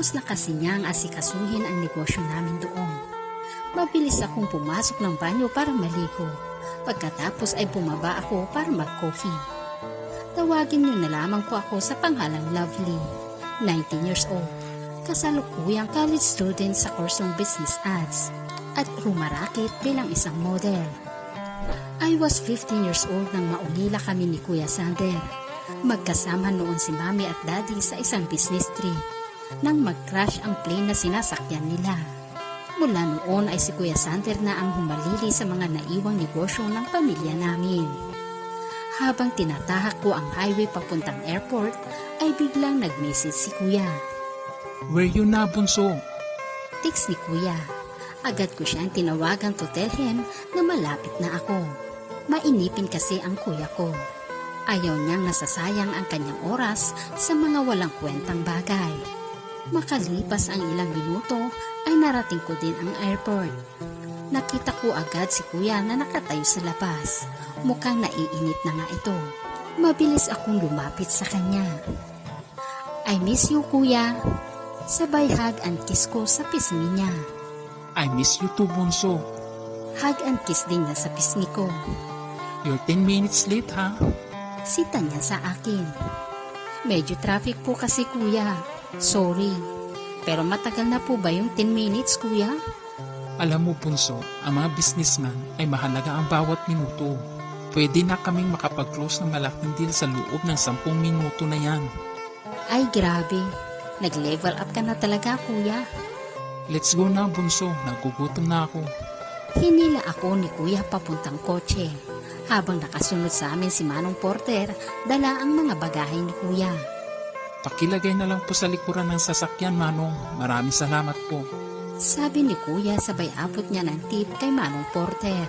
Tapos na kasi niyang asikasuhin ang negosyo namin doon. Mabilis akong pumasok ng banyo para maligo. Pagkatapos ay bumaba ako para mag-coffee. Tawagin niyo na lamang po ako sa panghalang Lovely, 19 years old. Kasalukuyang college student sa kursong Business Ads at rumarakit bilang isang model. I was 15 years old nang maulila kami ni Kuya Sander. Magkasama noon si Mami at Daddy sa isang business trip nang mag-crash ang plane na sinasakyan nila. Mula noon ay si Kuya Sander na ang humalili sa mga naiwang negosyo ng pamilya namin. Habang tinatahak ko ang highway papuntang airport, ay biglang nag-message si Kuya. Where you na, bunso? Text ni Kuya. Agad ko siyang tinawagan to tell him na malapit na ako. Mainipin kasi ang kuya ko. Ayaw niyang nasasayang ang kanyang oras sa mga walang kwentang bagay. Makalipas ang ilang minuto ay narating ko din ang airport. Nakita ko agad si kuya na nakatayo sa labas. Mukhang naiinit na nga ito. Mabilis akong lumapit sa kanya. I miss you kuya. Sabay hug and kiss ko sa pisngi niya. I miss you too, bunso. Hug and kiss din niya sa pisngi ko. You're 10 minutes late, ha? Sita niya sa akin. Medyo traffic po kasi kuya. Sorry. Pero matagal na po ba yung 10 minutes kuya? Alam mo, bunso, ang mga businessman ay mahalaga ang bawat minuto. Pwede na kaming makapag-close ng malaking deal sa loob ng 10 minuto na yan. Ay grabe. Nag-level up ka na talaga kuya. Let's go na, bunso. Nagugutom na ako. Hinila ako ni kuya papuntang kotse. Habang nakasunod sa amin si Manong Porter, dala ang mga bagahe ni kuya. Pakilagay na lang po sa likuran ng sasakyan, Manong. Maraming salamat po. Sabi ni kuya sabay abot niya ng tip kay Manong Porter.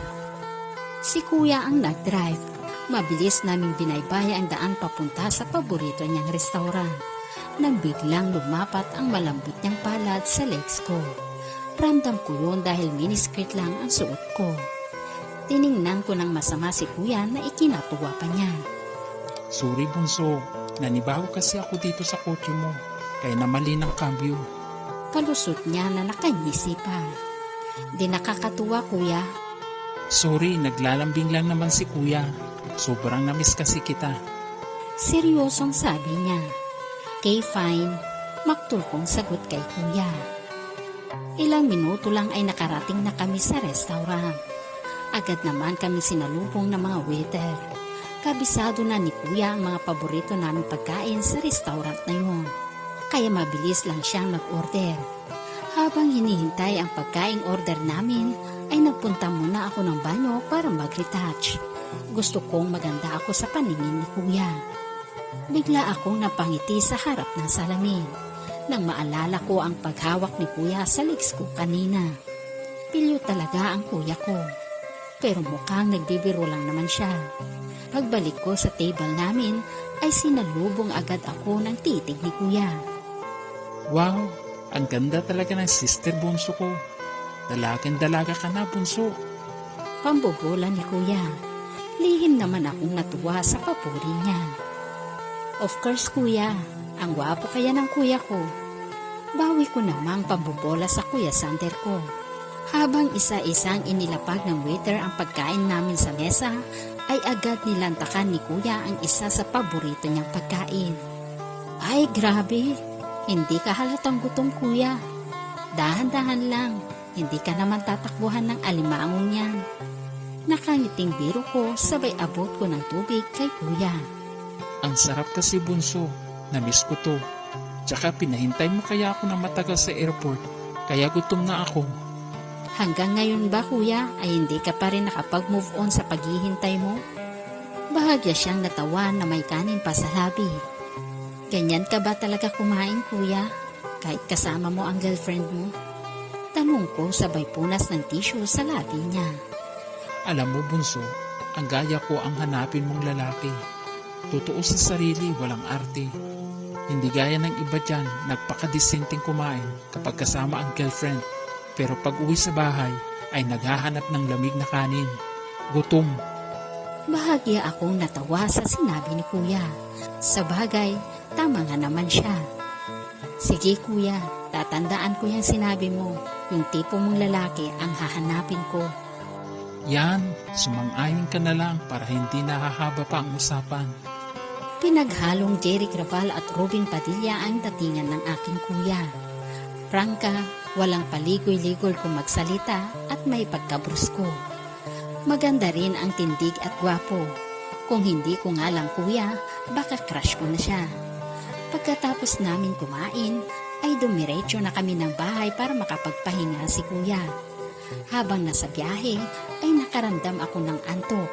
Si kuya ang nag-drive. Mabilis naming binaybaya ang daan papunta sa paborito niyang restaurant. Nang biglang lumapat ang malambot niyang palad sa legs ko. Ramdam ko yun dahil miniskirt lang ang suot ko. Tiningnan ko ng masama si kuya na ikinatuwa pa niya. Sorry, bunso. Nanibago kasi ako dito sa kotse mo. Kaya namali ng cambio. Palusot niya na nakangisi pa. Di nakakatuwa kuya, Sorry, naglalambing lang naman si kuya. Sobrang namiss kasi kita. Seryosong sabi niya. Kay fine, maktul kong sagot kay kuya. Ilang minuto lang ay nakarating na kami sa restaurant. Agad naman kami sinalubong ng mga waiter. Kabisado na ni kuya ang mga paborito naming pagkain sa restaurant na yun. Kaya mabilis lang siyang nag-order. Habang hinihintay ang pagkaing order namin, ay nagpunta muna ako ng banyo para mag-retouch. Gusto kong maganda ako sa paningin ni kuya. Bigla akong napangiti sa harap ng salamin nang maalala ko ang paghawak ni kuya sa legs ko kanina. Pilyo talaga ang kuya ko. Pero mukhang nagbibiro lang naman siya. Pagbalik ko sa table namin ay sinalubong agad ako ng titig ni kuya. Wow, ang ganda talaga ng sister bunso ko. Dalagang dalaga ka na, bunso. Pambobola ni kuya. Lihim naman akong natuwa sa papuri niya. Of course kuya, ang gwapo kaya ng kuya ko. Bawi ko namang pambobola sa kuya Sander ko. Habang isa-isang inilapag ng waiter ang pagkain namin sa mesa, ay agad nilantakan ni kuya ang isa sa paborito niyang pagkain. Ay grabe, hindi ka halatang gutom kuya. Dahan-dahan lang, hindi ka naman tatakbuhan ng alimangong yan. Nakangiting biro ko sabay abot ko ng tubig kay kuya. Ang sarap kasi bunso. Namiss ko to. Tsaka pinahintay mo kaya ako ng matagal sa airport. Kaya gutom na ako. Hanggang ngayon ba kuya ay hindi ka pa rin nakapag-move on sa paghihintay mo? Bahagya siyang natawa na may kanin pa sa labi. Ganyan ka ba talaga kumain kuya? Kahit kasama mo ang girlfriend mo? Tanong ko sabay punas ng tissue sa labi niya. Alam mo bunso, ang gaya ko ang hanapin mong lalaki. Totoo sa sarili, walang arte. Hindi gaya ng iba dyan, nagpakadisenteng kumain kapag kasama ang girlfriend. Pero pag uwi sa bahay, ay naghahanap ng lamig na kanin. Gutom. Bahagya akong natawa sa sinabi ni kuya. Sa bagay, tama nga naman siya. Sige kuya, tatandaan ko yung sinabi mo. Yung tipo mong lalaki ang hahanapin ko. Yan, sumang-ayon ka na lang para hindi nahahaba pa ang usapan. Pinaghalong Jerry Graval at Robin Padilla ang datingan ng aking kuya. Prangka, walang paligoy-ligoy kung magsalita at may pagkabrusko. Maganda rin ang tindig at gwapo. Kung hindi ko nga lang kuya, baka crush ko na siya. Pagkatapos namin kumain, ay dumiretso na kami ng bahay para makapagpahinga si kuya. Habang nasa biyahe, ay nakaramdam ako ng antok.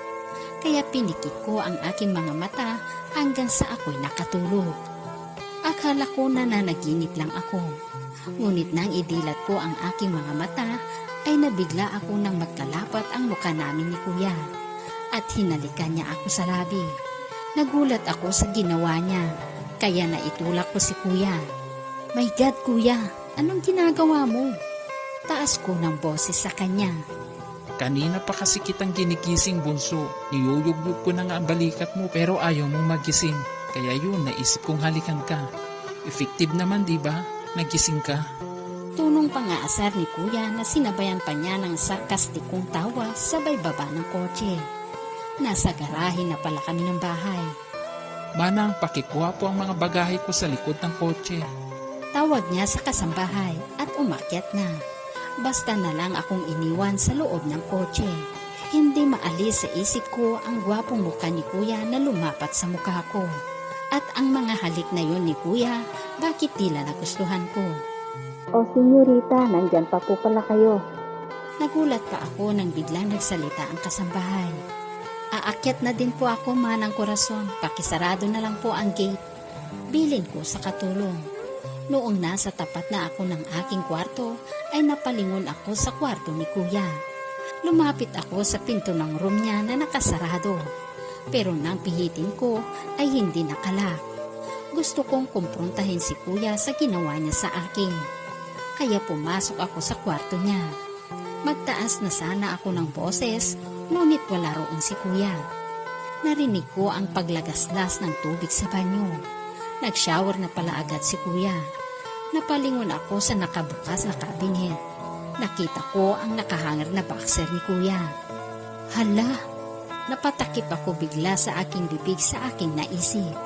Kaya pinikit ko ang aking mga mata hanggang sa ako'y nakatulog. Akala ko na nanaginip lang ako. Ngunit nang idilat ko ang aking mga mata, ay nabigla ako nang magkalapat ang mukha namin ni kuya. At hinalikan niya ako sa labi. Nagulat ako sa ginawa niya, kaya naitulak ko si kuya. My God, kuya, anong ginagawa mo? Taas ko ng boses sa kanya. Kanina pa kasi kitang ginigising bunso. Niyuyugyug ko na nga ang balikat mo pero ayaw mong magising. Kaya yun, naisip kong halikan ka. Effective naman, di ba? Nagising ka. Tunong pangaasar ni kuya na sinabayan pa niya ng sarkastikong tawa sabay baba ng kotse. Nasa garahe na pala kami ng bahay. Manang, pakikuha po ang mga bagahe ko sa likod ng kotse. Tawag niya sa kasambahay at umakyat na. Basta na lang akong iniwan sa loob ng kotse. Hindi maalis sa isip ko ang gwapong mukha ni kuya na lumapat sa mukha ko. At ang mga halik na yon ni kuya, bakit tila nagustuhan ko. O senyorita, nandyan pa po pala kayo. Nagulat pa ako nang biglang nagsalita ang kasambahay. Aakyat na din po ako manang korason, pakisarado na lang po ang gate. Bilin ko sa katulong. Noong nasa tapat na ako ng aking kwarto, ay napalingon ako sa kwarto ni kuya. Lumapit ako sa pinto ng room niya na nakasarado. Pero nang pihitin ko ay hindi nakalak. Gusto kong kumprontahin si kuya sa ginawa niya sa akin. Kaya pumasok ako sa kwarto niya. Magtaas na sana ako ng boses, ngunit wala roon si kuya. Narinig ko ang paglagaslas ng tubig sa banyo. Nag-shower na pala agad si kuya. Napalingon ako sa nakabukas na cabinet. Nakita ko ang nakahanger na boxer ni kuya. Hala! Napatakip ako bigla sa aking bibig sa aking naisip.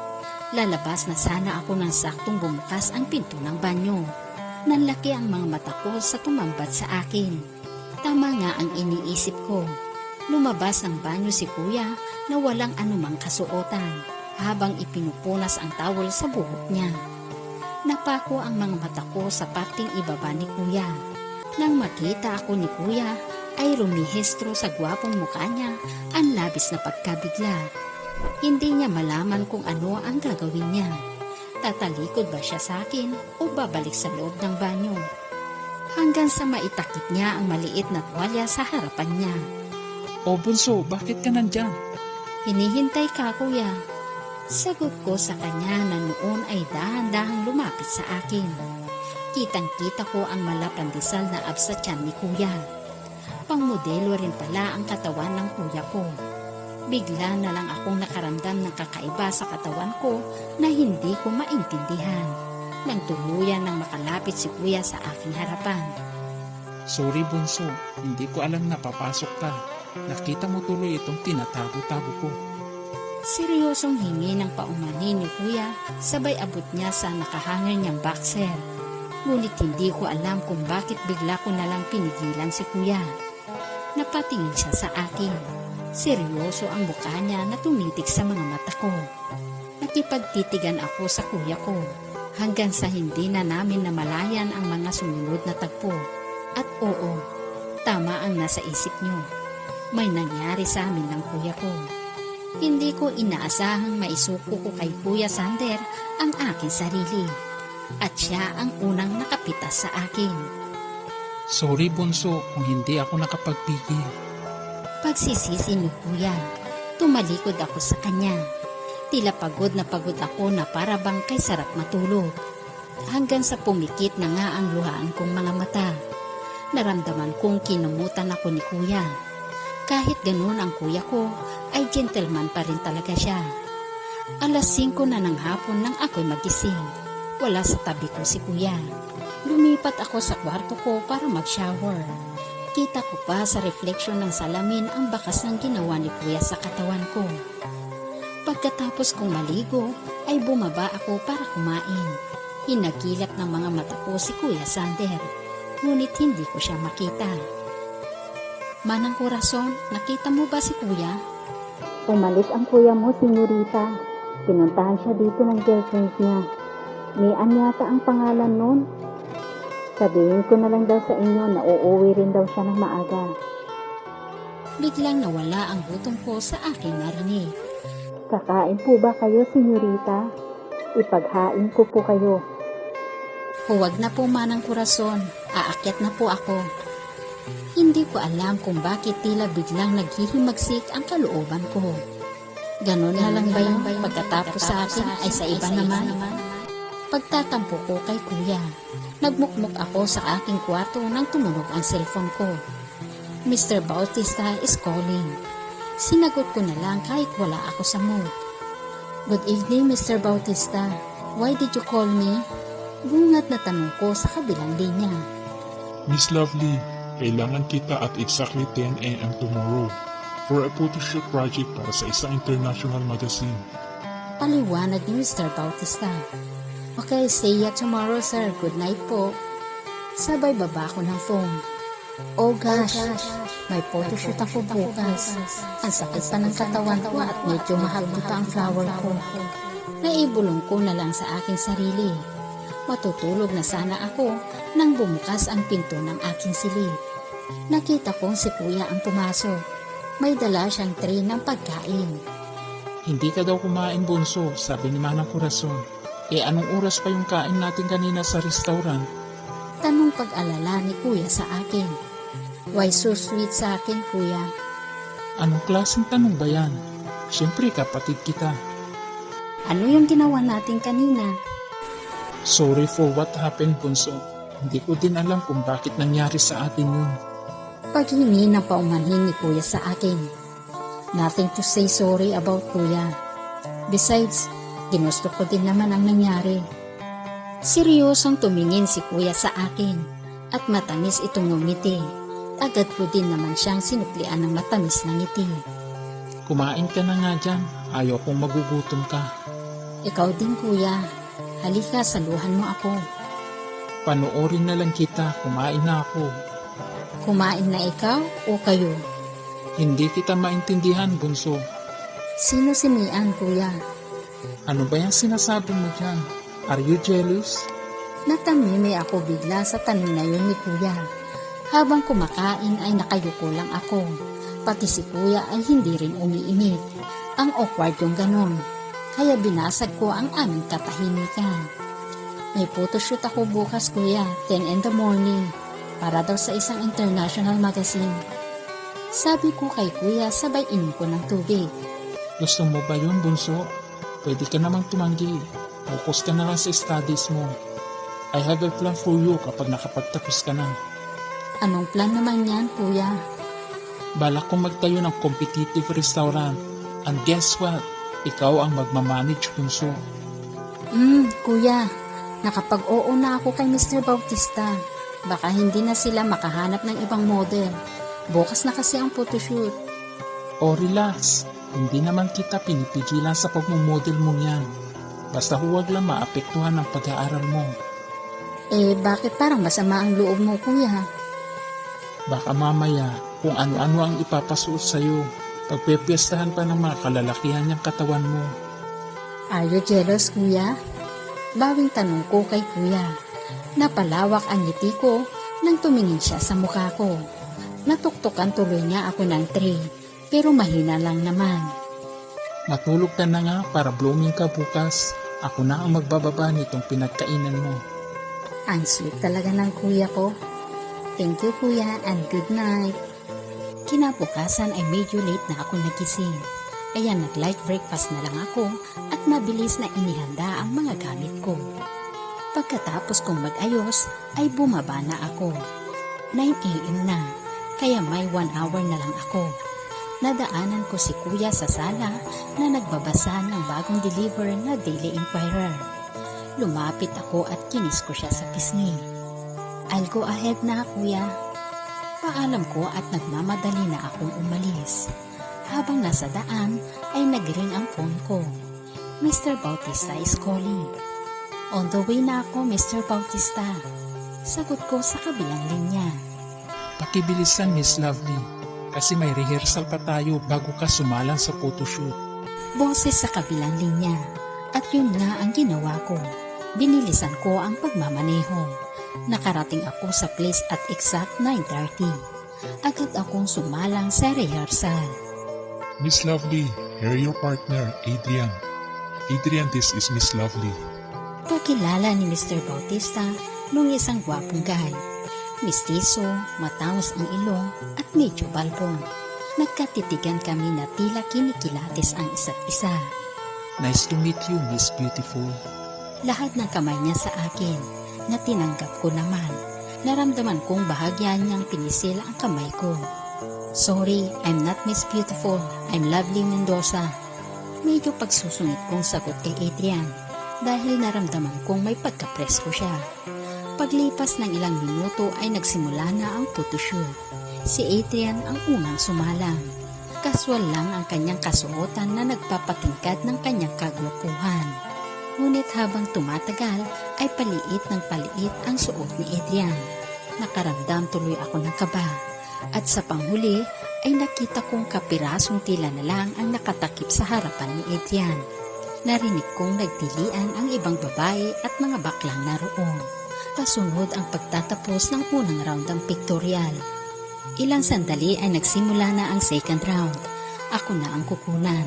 Lalabas na sana ako ng saktong bumukas ang pinto ng banyo. Nanlaki ang mga mata ko sa tumambat sa akin. Tama nga ang iniisip ko. Lumabas ng banyo si kuya na walang anumang kasuotan habang ipinupunas ang towel sa buhok niya. Napako ang mga mata ko sa parting ibaba ni kuya. Nang makita ako ni kuya, ay rumihestro sa gwapong mukha niya ang labis na pagkabigla. Hindi niya malaman kung ano ang gagawin niya. Tatalikod ba siya sa akin o babalik sa loob ng banyo? Hanggang sa maitakip niya ang maliit na tuwalya sa harapan niya. O bunso, bakit ka nandyan? Hinihintay ka, kuya. Sagot ko sa kanya na noon ay dahan-dahang lumapit sa akin. Kitang-kita ko ang malapandisal na abs sa tiyan ni kuya. Pangmodelo rin pala ang katawan ng kuya ko. Bigla na lang akong nakaramdam ng kakaiba sa katawan ko na hindi ko maintindihan. Nang tuluyan nang makalapit si kuya sa aking harapan. Sorry bunso, hindi ko alam na papasok ka. Nakita mo tuloy itong tinatago-tago ko. Seryosong hingi ng paumanin ni kuya sabay abot niya sa nakahanger niyang boxer. Ngunit hindi ko alam kung bakit bigla ko nalang pinigilan si kuya. Napatingin siya sa akin. Seryoso ang mukha niya na tumitik sa mga mata ko. Nakipagtitigan ako sa kuya ko hanggang sa hindi na namin namalayan ang mga sumunod na tagpo. At oo, tama ang nasa isip niyo. May nangyari sa amin ng kuya ko. Hindi ko inaasahang maisuko ko kay Kuya Sander ang aking sarili. At siya ang unang nakapitas sa akin. Sorry bunso kung hindi ako nakapagpigil. Pagsisisi ni Kuya, tumalikod ako sa kanya. Tila pagod na pagod ako na para bang kay sarap matulog. Hanggang sa pumikit na nga ang luhaan kong mga mata. Naramdaman kong kinumutan ako ni Kuya. Kahit ganun ang kuya ko, ay gentleman pa rin talaga siya. Alas 5 na ng hapon nang ako'y magising. Wala sa tabi ko si kuya. Lumipat ako sa kwarto ko para mag-shower. Kita ko pa sa refleksyon ng salamin ang bakas ng ginawa ni kuya sa katawan ko. Pagkatapos kong maligo, ay bumaba ako para kumain. Hinagilap ng mga mata ko si Kuya Sander, ngunit hindi ko siya makita. Manang Corazon, nakita mo ba si Kuya? Umalis ang kuya mo, senyorita. Pinuntahan siya dito ng girlfriend niya. Mian yata ang pangalan nun. Sabihin ko na lang daw sa inyo na uuwi rin daw siya ng maaga. Biglang nawala ang gutom ko sa aking narinig. Kakain po ba kayo, senyorita? Ipaghain ko po kayo. Huwag na po manang Corazon, aakyat na po ako. Hindi ko alam kung bakit tila biglang naghihimagsik ang kalooban ko. Ganon na lang ba yung pagkatapos sa akin ay sa iba naman? Pagtatampo ko kay kuya, nagmukmuk ako sa aking kwarto nang tumunog ang cellphone ko. Mr. Bautista is calling. Sinagot ko na lang kahit wala ako sa mood. Good evening, Mr. Bautista. Why did you call me? Bungat na tanong ko sa kabilang linya. Miss Lovely, kailangan kita at exactly 10 a.m. tomorrow for a photoshoot project para sa isang international magazine. Paliwanag ni Mr. Bautista. Okay, see ya tomorrow, sir. Good night po. Sabay baba ko ng phone. Oh gosh, may photoshoot ako bukas. Ang sakit pa ng katawan ko at medyo mahapdi pa ang flower ko. Naibulong ko na lang sa aking sarili. Matutulog na sana ako nang bumukas ang pinto ng aking silid. Nakita kong si kuya ang pumasok. May dala siyang tray ng pagkain. Hindi ka daw kumain bunso, sabi ni Manang Corazon. Eh anong oras pa yung kain natin kanina sa restaurant? Tanong pag-alala ni kuya sa akin. Why so sweet sa akin, kuya? Anong klaseng tanong ba yan? Siyempre kapatid kita. Ano yung ginawa natin kanina? Sorry for what happened bunso. Hindi ko din alam kung bakit nangyari sa atin yun. Paghingi ng paumanhin ni kuya sa akin. Nothing to say sorry about kuya. Besides, ginusto ko din naman ang nangyari. Seryosong tumingin si kuya sa akin at matamis itong ngumiti. Agad ko din naman siyang sinuklian ng matamis na ngiti. Kumain ka na nga dyan. Ayaw kong magugutom ka. Ikaw din kuya, halika saluhan mo ako. Panoorin na lang kita. Kumain na ako. Kumain na ikaw o kayo? Hindi kita maintindihan, bunso. Sino si Mian, kuya? Ano ba yung sinasabi mo dyan? Are you jealous? Natamimi ako bigla sa tanong na yun ni kuya. Habang kumakain ay nakayuko lang ako. Pati si kuya ay hindi rin umiinit. Ang awkward yung ganon. Kaya binasag ko ang aming katahimikan. May photoshoot ako bukas kuya, 10 in the morning. Para daw sa isang international magazine. Sabi ko kay kuya sabay inom ko ng tubig. Gusto mo ba yun, bunso? Pwede ka namang tumanggi. Focus ka na lang sa studies mo. I have a plan for you kapag nakapagtapos ka na. Anong plan naman yan kuya? Balak kong magtayo ng competitive restaurant. And guess what? Ikaw ang magmamanage, bunso. Hmm, kuya, nakapag-oo na ako kay Mr. Bautista. Baka hindi na sila makahanap ng ibang model. Bukas na kasi ang photoshoot. O relax. Hindi naman kita pinipigilan sa pagmumodel mo yan. Basta huwag lang maapektuhan ng pag-aaral mo. Eh, bakit parang masama ang loob mo, kuya? Baka mamaya kung ano-ano ang ipapasuot sa'yo. Pagpepiestahan pa ng mga kalalakihan niyang katawan mo. Are you jealous, kuya? Bawing tanong ko kay kuya. Napalawak ang ngiti ko nang tumingin siya sa mukha ko. Natuktukan tuloy niya ako ng tray, pero mahina lang naman. Matulog ka na nga para blooming ka bukas. Ako na ang magbababa nitong pinagkainan mo. Ang sweet talaga ng kuya ko. Thank you kuya and good night. Kinabukasan ay medyo late na ako nagising. Kaya nag-light breakfast na lang ako at mabilis na inihanda ang mga gamit ko. Pagkatapos kong mag-ayos ay bumaba na ako. 9 a.m. na, kaya may 1 hour na lang ako nadaanan ko si kuya sa sala na nagbabasa ng bagong deliver na Daily Inquirer. Lumapit ako at kinis ko siya sa pisngi. I'll go ahead na kuya. Paalam ko at nagmamadali na akong umalis. Habang nasa daan ay nagring ang phone ko. Mr. Bautista is calling. On the way na ako, Mr. Bautista. Sagot ko sa kabilang linya. Pakibilisan Miss Lovely kasi may rehearsal pa tayo bago ka sumalang sa photoshoot. Boses sa kabilang linya. At yun nga ang ginawa ko. Binilisan ko ang pagmamaneho. Nakarating ako sa place at exact 9.30. Agad akong sumalang sa rehearsal. Miss Lovely, here your partner, Adrian. Adrian, this is Miss Lovely. Pakilala ni Mr. Bautista nung isang gwapong guy. Mistiso, matawas ang ilong at medyo balbon. Nagkatitigan kami na tila kinikilatis ang isa't isa. Nice to meet you, Miss Beautiful. Lahat ng kamay niya sa akin na tinanggap ko naman. Naramdaman kong bahagya niyang pinisil ang kamay ko. Sorry, I'm not Miss Beautiful. I'm Lovely Mendoza. Medyo pagsusungit kong sagot kay Adrian dahil naramdaman kong may pagkapresko siya. Paglipas ng ilang minuto ay nagsimula na ang photoshoot. Si Adrian ang unang sumalang. Kaswal lang ang kanyang kasuotan na nagpapatingkad ng kanyang kagwapuhan. Ngunit habang tumatagal ay paliit ng paliit ang suot ni Adrian. Nakaramdam tuloy ako ng kaba at sa panghuli ay nakita kong kapirasong tila na lang ang nakatakip sa harapan ni Adrian. Narinig kong nagtilian ang ibang babae at mga baklang naroon. Kasunod ang pagtatapos ng unang round ng pictorial. Ilang sandali ay nagsimula na ang second round. Ako na ang kukunan.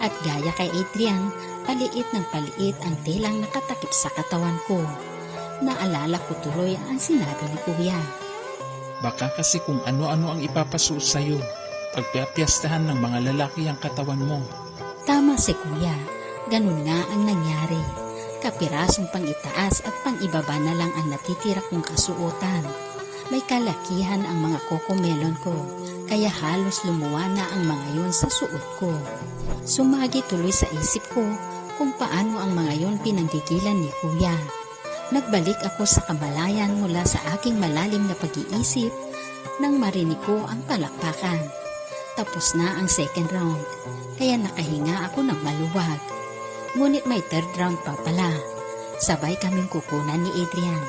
At gaya kay Adrian, paliit ng paliit ang tilang nakatakip sa katawan ko. Naalala ko tuloy ang sinabi ni Kuya. Baka kasi kung ano-ano ang ipapasuot sa'yo. Pagpiapiyastahan ng mga lalaki ang katawan mo. Tama si Kuya, ganun nga ang nangyari. Kapirasong pang itaas at pang ibaba na lang ang natitira kong kasuotan. May kalakihan ang mga kokomelon ko, kaya halos lumuwa na ang mga yun sa suot ko. Sumagi tuloy sa isip ko kung paano ang mga yun pinanggigilan ni Kuya. Nagbalik ako sa kamalayan mula sa aking malalim na pag-iisip nang marinig ko ang palakpakan. Tapos na ang second round, kaya nakahinga ako ng maluwag. Ngunit may third round pa pala. Sabay kaming kukunan ni Adrian.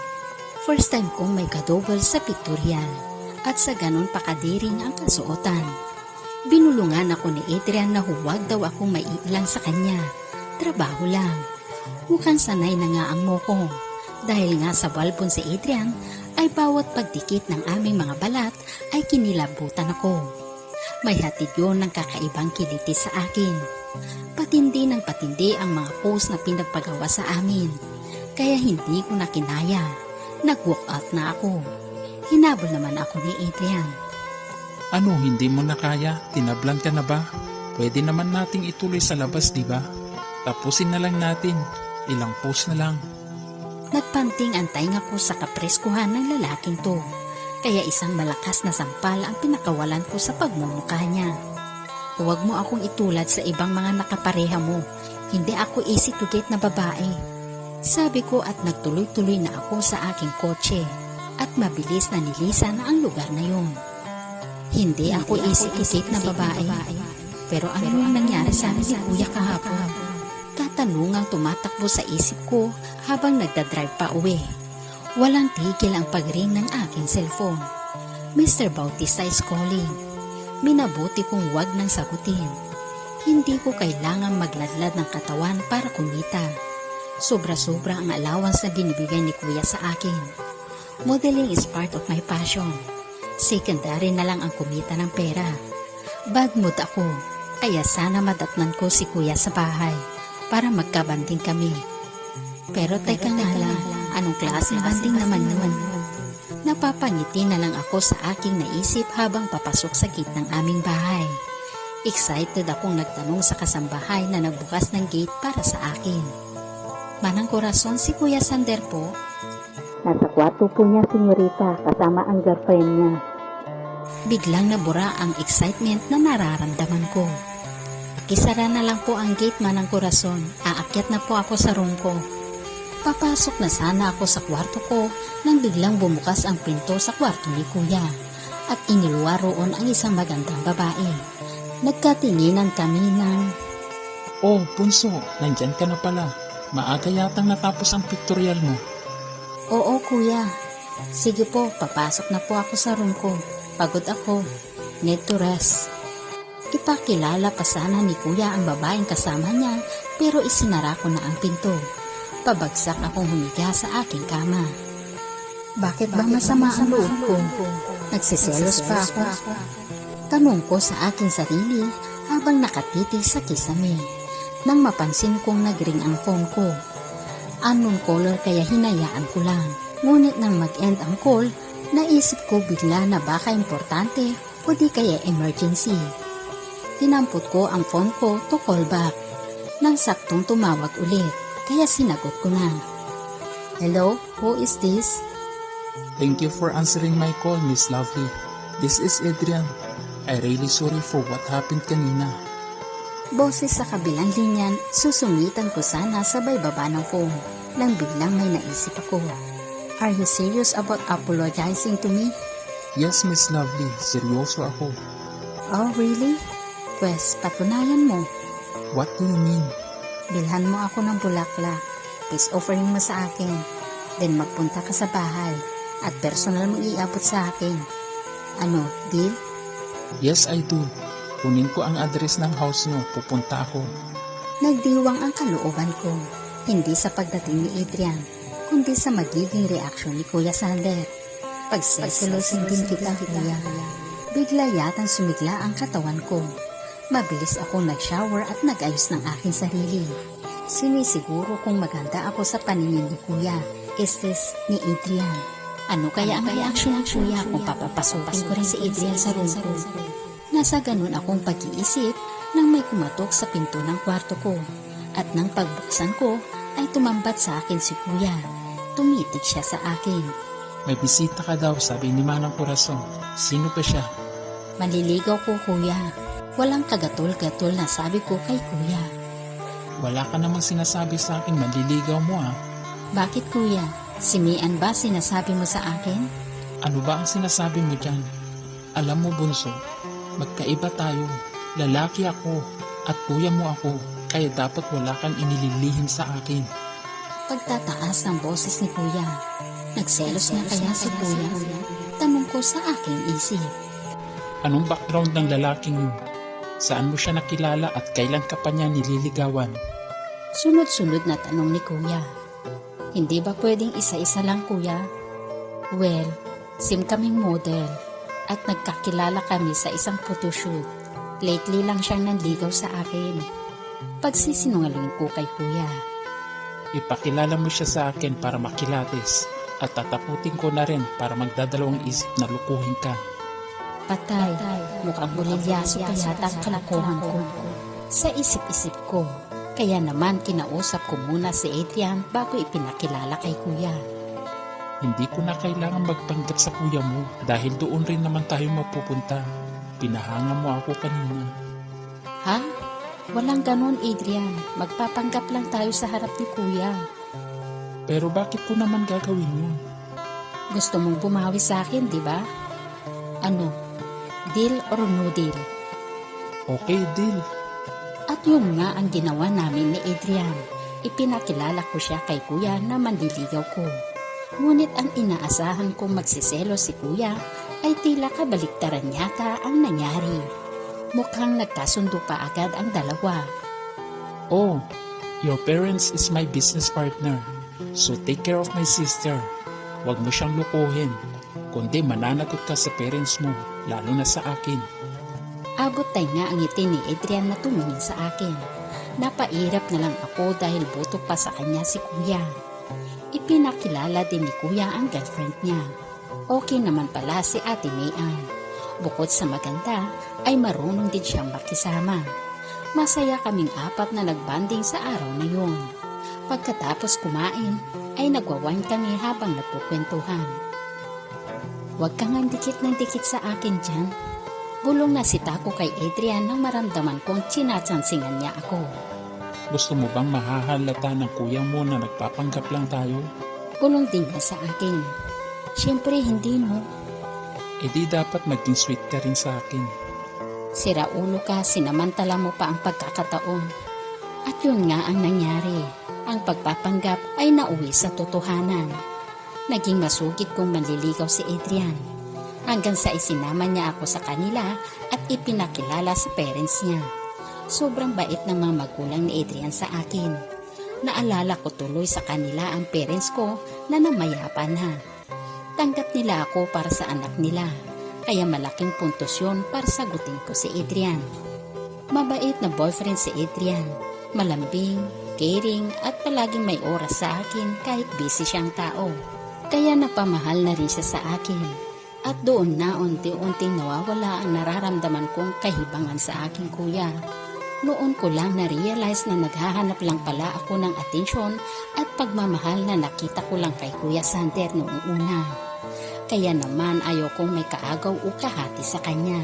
First time kong may kadouble sa pictorial at sa ganun pakadiring ang kasuotan. Binulungan ako ni Adrian na huwag daw akong maiilang sa kanya. Trabaho lang. Mukhang sanay na nga ang mokong. Dahil nga sa balbon si Adrian ay bawat pagdikit ng aming mga balat ay kinilabutan ako. May hatid yun ng kakaibang kiliti sa akin. Patindi ng patindi ang mga post na pinagpagawa sa amin. Kaya hindi ko na kinaya. Nag-walk out na ako. Hinabol naman ako ni Adrian. Ano, hindi mo na kaya? Tinablan ka na ba? Pwede naman nating ituloy sa labas, di ba? Tapusin na lang natin. Ilang post na lang. Nagpanting ang tainga ko sa kapreskuhan ng lalaking to. Kaya isang malakas na sampal ang pinakawalan ko sa pagmumukha niya. Huwag mo akong itulad sa ibang mga nakapareha mo. Hindi ako easy to get na babae. Sabi ko at nagtuloy-tuloy na ako sa aking kotse at mabilis na nilisan ang lugar na yun. Hindi ako easy to get na babae. Pero ano yung nangyari sa amin ni Kuya kahapon? Katanungang tumatakbo sa isip ko habang nagdadrive pa uwi. Walang tigil ang pagring ng aking cellphone. Mr. Bautista is calling. Minabuti kong wag nang sagutin. Hindi ko kailangang magladlad ng katawan para kumita. Sobra-sobra ang allowance na binibigay ni Kuya sa akin. Modeling is part of my passion. Secondary na lang ang kumita ng pera. Bad mood ako, kaya sana madatnan ko si Kuya sa bahay para magkabanding kami. Pero teka nga lang, anong klaseng banding naman yun? Napapangiti na lang ako sa aking naisip habang papasok sa gate ng aming bahay. Excited akong nagtanong sa kasambahay na nagbukas ng gate para sa akin. Manang korason si Kuya Sander po. Nasa kwarto po niya, senyorita, kasama ang girlfriend niya. Biglang nabura ang excitement na nararamdaman ko. Pakisara na lang po ang gate man ng korason. Aakyat na po ako sa room ko. Papasok na sana ako sa kwarto ko nang biglang bumukas ang pinto sa kwarto ni kuya at iniluwa roon ang isang magandang babae. Nagkatinginan kami ng Oh, Bunso, nandyan ka na pala. Maaga yatang natapos ang pictorial mo. Oo kuya. Sige po, papasok na po ako sa room ko. Pagod ako. Need to rest. Ipakilala pa sana ni kuya ang babaeng kasama niya pero isinara ko na ang pinto. Pabagsak akong humiga sa aking kama. Bakit ba masama ang loob ko? Nagsiselos pa ako. Tanong ko sa aking sarili habang nakatitig sa kisame. Nang mapansin kong nagring ang phone ko. Unknown caller kaya hinayaan ko lang. Ngunit nang mag-end ang call, naisip ko bigla na baka importante o di kaya emergency. Tinampot ko ang phone ko to call back. Nang saktong tumawag ulit, kaya sinagot ko na. Hello, who is this? Thank you for answering my call, Miss Lovely. This is Adrian. I really sorry for what happened kanina. Boses sa kabilang linyan, susungitan ko sana sabay baba ng phone. Nang biglang may naisip ako. Are you serious about apologizing to me? Yes, Miss Lovely. Seryoso ako. Oh, really? Pwes, patunayan mo. What do you mean? Bilhan mo ako ng bulaklak. Peace offering mo sa akin. Then magpunta ka sa bahay. At personal mong iabot sa akin. Ano, deal? Yes, I do. Kunin ko ang address ng house niyo. Pupunta ako. Nagdiwang ang kalooban ko. Hindi sa pagdating ni Adrian, kundi sa magiging reaksyon ni Kuya Sander. Pagseselosin din kita, Kuya. Bigla yatang sumigla ang katawan ko. Mabilis akong nag-shower at nag-ayos ng aking sarili. Sinisiguro kung maganda ako sa paningin ni Kuya. Estes ni Adrian. Ano kaya ang reaksyon ng Kuya kung papapasukin ko rin si Adrian sa room ko? Nasa ganun akong pag-iisip nang may kumatok sa pinto ng kwarto ko. At nang pagbuksan ko, ay tumambat sa akin si Kuya. Tumitig siya sa akin. May bisita ka daw, sabi ni Manang Corazon. Sino pa siya? Maliligaw ko, Kuya. Walang kagatol-gatol na sabi ko kay Kuya. Wala ka namang sinasabi sa akin, manliligaw mo ah. Bakit, Kuya? Si Mian ba sinasabi mo sa akin? Ano ba ang sinasabi mo dyan? Alam mo, Bunso, magkaiba tayo. Lalaki ako at kuya mo ako, kaya dapat wala kang inililihim sa akin. Pagtataas ng boses ni Kuya. Nagselos na kaya si Kuya? Tanong ko sa aking isip. Anong background ng lalaking yun? Saan mo siya nakilala at kailan ka pa niya nililigawan? Sunod-sunod na tanong ni Kuya. Hindi ba pwedeng isa-isa lang, Kuya? Well, sim kaming model at nagkakilala kami sa isang photoshoot. Lately lang siyang nanligaw sa akin. Pagsisinungaling ko kay Kuya. Ipakilala mo siya sa akin para makilates at tataputin ko na rin para magdadalawang isip na lukuhin ka. Patay, mukhang bulilyaso pa yata ang kalokohan ko. Sa isip-isip ko, kaya naman kinausap ko muna si Adrian bago ipinakilala kay Kuya. Hindi ko na kailangan magpanggap sa kuya mo dahil doon rin naman tayo mapupunta. Pinahanga mo ako kanina. Ha? Walang ganon, Adrian. Magpapanggap lang tayo sa harap ni Kuya. Pero bakit ko naman gagawin yun? Gusto mong bumawi sa akin, di ba? Ano? Deal or no deal? Okay, deal. At yun nga ang ginawa namin ni Adrian. Ipinakilala ko siya kay Kuya na mandiligaw ko. Ngunit ang inaasahan kong magsiselo si Kuya ay tila kabaliktaran yata ang nangyari. Mukhang nagkasundo pa agad ang dalawa. Oh, your parents is my business partner. So take care of my sister. Huwag mo siyang lukuhin. Kundi mananagot ka sa parents mo, lalo na sa akin. Abot tay nga ang ngiti ni Adrian na tumingin sa akin. Napairap na lang ako dahil buto pa sa kanya si Kuya. Ipinakilala din ni Kuya ang girlfriend niya. Okay naman pala si Ate Mayan. Bukod sa maganda, ay marunong din siyang makisama. Masaya kaming apat na nagbanding sa araw na yun. Pagkatapos kumain, ay nagwawan kami habang nagkukwentuhan. Huwag kang ang dikit ng dikit sa akin dyan. Bulong na si Taco kay Adrian nang maramdaman kong chinachansingan niya ako. Gusto mo bang mahahalata ng kuya mo na nagpapanggap lang tayo? Bulong din niya sa akin. Siyempre hindi no. E di dapat maging sweet ka rin sa akin. Sira ulo ka, sinamantala mo pa ang pagkakataon. At yun nga ang nangyari. Ang pagpapanggap ay nauwi sa totohanan. Naging masugid kong manliligaw si Adrian. Hanggang sa isinama niya ako sa kanila at ipinakilala sa parents niya. Sobrang bait ng mga magulang ni Adrian sa akin. Naalala ko tuloy sa kanila ang parents ko na namayapa na. Tanggap nila ako para sa anak nila, kaya malaking puntos yun para sagutin ko si Adrian. Mabait na boyfriend si Adrian, malambing, caring at palaging may oras sa akin kahit busy siyang tao. Kaya napamahal na rin siya sa akin. At doon na unti-unting nawawala ang nararamdaman kong kahibangan sa aking kuya. Noon ko lang na-realize na naghahanap lang pala ako ng atensyon at pagmamahal na nakita ko lang kay Kuya Sander noong una. Kaya naman ayokong may kaagaw o kahati sa kanya.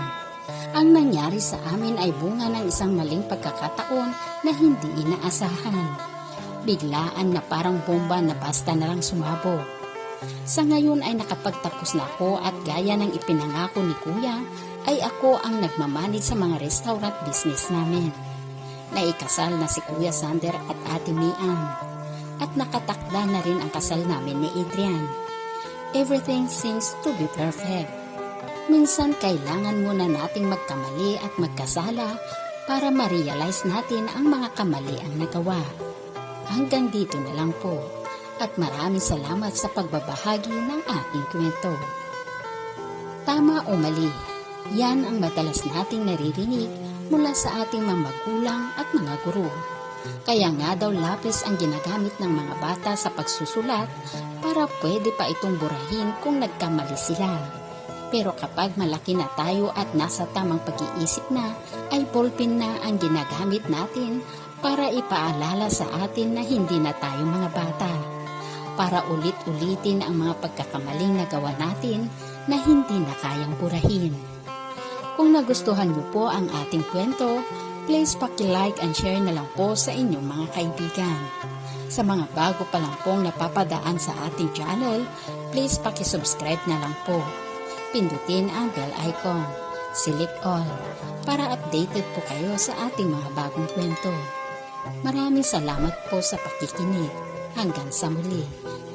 Ang nangyari sa amin ay bunga ng isang maling pagkakataon na hindi inaasahan. Biglaan na parang bomba na basta na lang sumabog. Sa ngayon ay nakapagtapos na ako at gaya ng ipinangako ni Kuya ay ako ang nagmamanid sa mga restaurant business namin. Naikasal na si Kuya Sander at Ate Mian at nakatakda na rin ang kasal namin ni Adrian. Everything seems to be perfect. Minsan kailangan muna nating magkamali at magkasala para ma-realize natin ang mga kamali ang nagawa. Hanggang dito na lang po at maraming salamat sa pagbabahagi ng aking kwento. Tama o mali, yan ang madalas nating naririnig mula sa ating mga magulang at mga guro. Kaya nga daw lapis ang ginagamit ng mga bata sa pagsusulat para pwede pa itong burahin kung nagkamali sila. Pero kapag malaki na tayo at nasa tamang pag-iisip na, ay ballpen na ang ginagamit natin para ipaalala sa atin na hindi na tayo mga bata. Para ulit-ulitin ang mga pagkakamaling nagawa natin na hindi na kayang burahin. Kung nagustuhan niyo po ang ating kwento, please paki-like and share na lang po sa inyong mga kaibigan. Sa mga bago pa lang pong napapadaan sa ating channel, please paki-subscribe na lang po. Pindutin ang bell icon, select all, para updated po kayo sa ating mga bagong kwento. Maraming salamat po sa pakikinig. Hanggang sa muli.